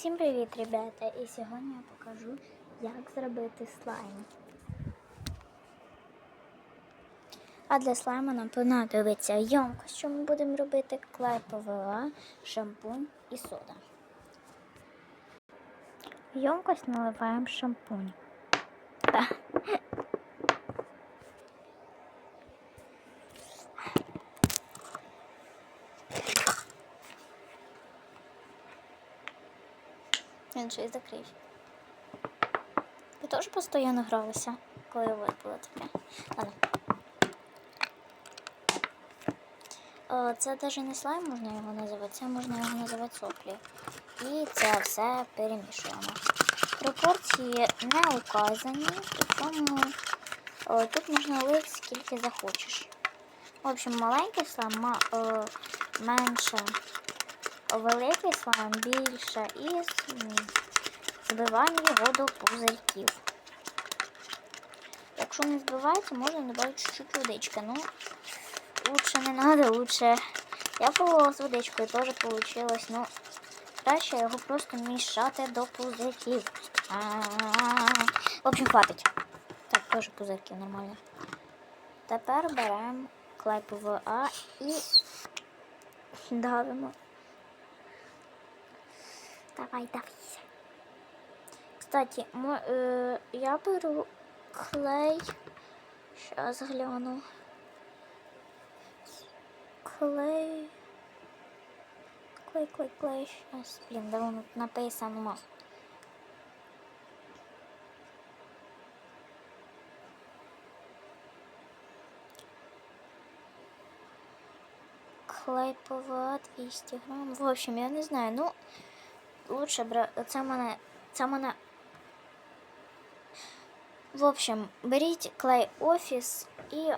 Всім привіт, ребята! І сьогодні я покажу, як зробити слайм. А для слайму нам понадобиться ємкость, що ми будемо робити, клей ПВА, шампунь і сода. В ємкость наливаємо шампунь. Щось закрив. Ви теж постійно гралися, коли вас було таке. Ладно. О, це навіть не слайм можна його називати, це можна його називати соплі. І це все перемішуємо. Пропорції не указані, причому о, тут можна лити скільки захочеш. В общем, маленький слайм менше, великий слайм більше і збиваємо його до пузирьків. Якщо не збивається, можна додати чуть-чуть водички. Ну, лучше не надо, лучше. Я пробувала з водичкою, теж получилось. Ну, краще його просто мішати до пузирків. А-а-а. В общем, хватить. Так, теж пузирки нормально. Тепер беремо клей ПВА і давимо. Давай, давай. Кстати, мо, е, я беру клей. Сейчас гляну. Клей. Клей, клей, клей. Сейчас, блин, да воно тут написано. Клей ПВА 200 грамм. В общем, я не знаю. Ну, лучше брати. Це мене. Це мене. В общем, беріть клей офіс і.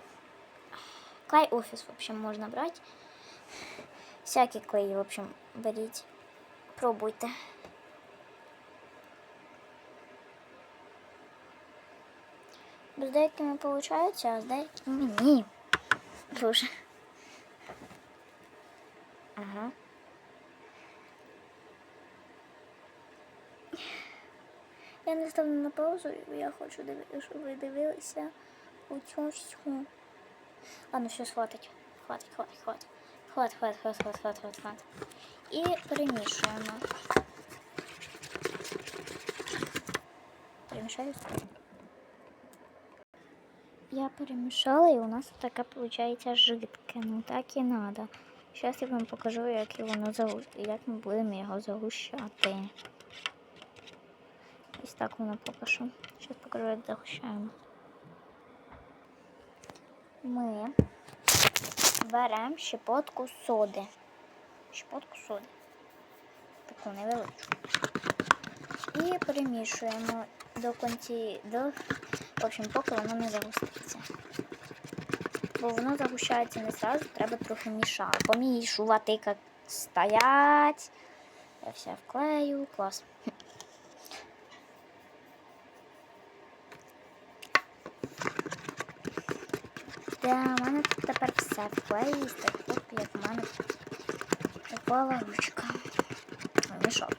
Клей офіс, в общем, можна брати. Всякі клеї, в общем, беріть. Пробуйте. З деякими виходить, а з деякими ні. Дуже. Ага. Я не ставлю на паузу, я хочу, щоб ви дивилися у цьому всьому. Ладно, все, хватить. Хватить, хватить, хватить. Хватить, хватить, хватить, хватить, хватить, хватить, хватить. І перемішуємо. Перемішаю. Я перемішала, і у нас таке виходить жидке. Ну так і треба. Зараз я вам покажу, як, воно як ми будемо його загущати. Ось так воно поки що. Зараз покажу, як загущаємо. Ми беремо щепотку соди. Щепотку соди. Таку невеличку. І перемішуємо до кінці, до, в общем, поки воно не загуститься. Бо воно загущається не зразу, треба трохи мішати. Помішувати, як стоять. Я все вклею, клас. Да, у мене тут тепер все вклеїсти, тут як в мене упала ручка. Ой, Мішок.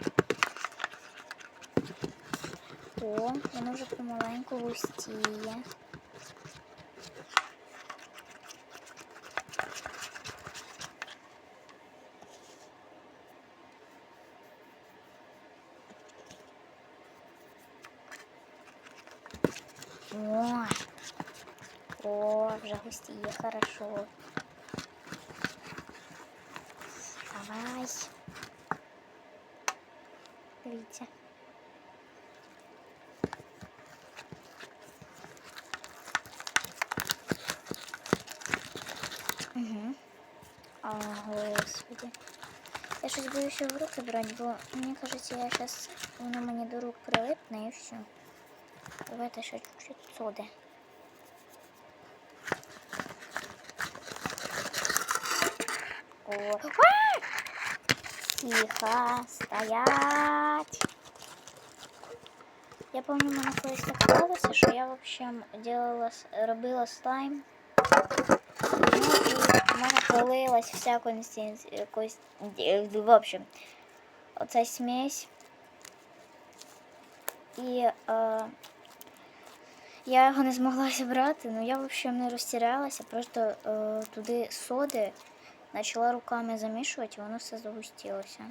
О, воно вже помаленьку густіє. О, о, вже густіє, хорошо. Давай. Дивіться. Угу. О, господи. Я щось боюся в руки брати, бо мені кажеться, я зараз воно мені до рук прилипне і все. Давайте ще чуть-чуть соди. О. Тихо, стоять. Я помню, мене колись так сталося, що я в общем делала, робила слайм. Ну, в мене пролилась вся консистенція, в общем, оця смесь І е, я його не змогла зібрати, але я взагалі не розтірялася, просто е, туди соди почала руками замішувати, і воно все загустілося.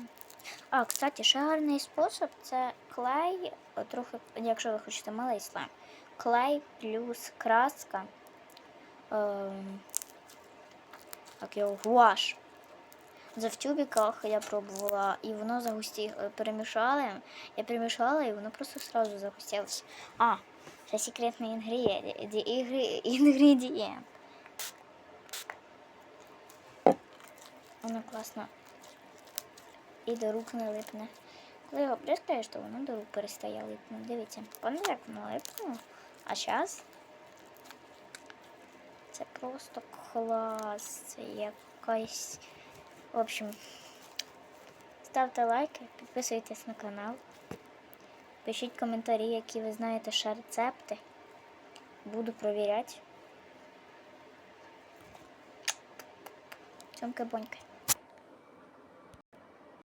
А, кстати, ще гарний спосіб це клей, е, трохи, якщо ви хочете малий слайм, клей плюс краска. Ем, як його гуаш. Це в тюбиках я пробувала, і воно загусті е, перемішали. Я перемішала, і воно просто сразу загустілося. А, це секретний інгредієнт. Воно класно. І до рук не липне. Коли його бризкаєш, то воно до рук перестає липнути. Дивіться, пам'ятаєте, як воно липнуло? А зараз це просто клас. Це якась. В общем, ставте лайки, підписуйтесь на канал. Пишіть коментарі, які ви знаєте ще рецепти. Буду провіряти. Цьомки-боньки.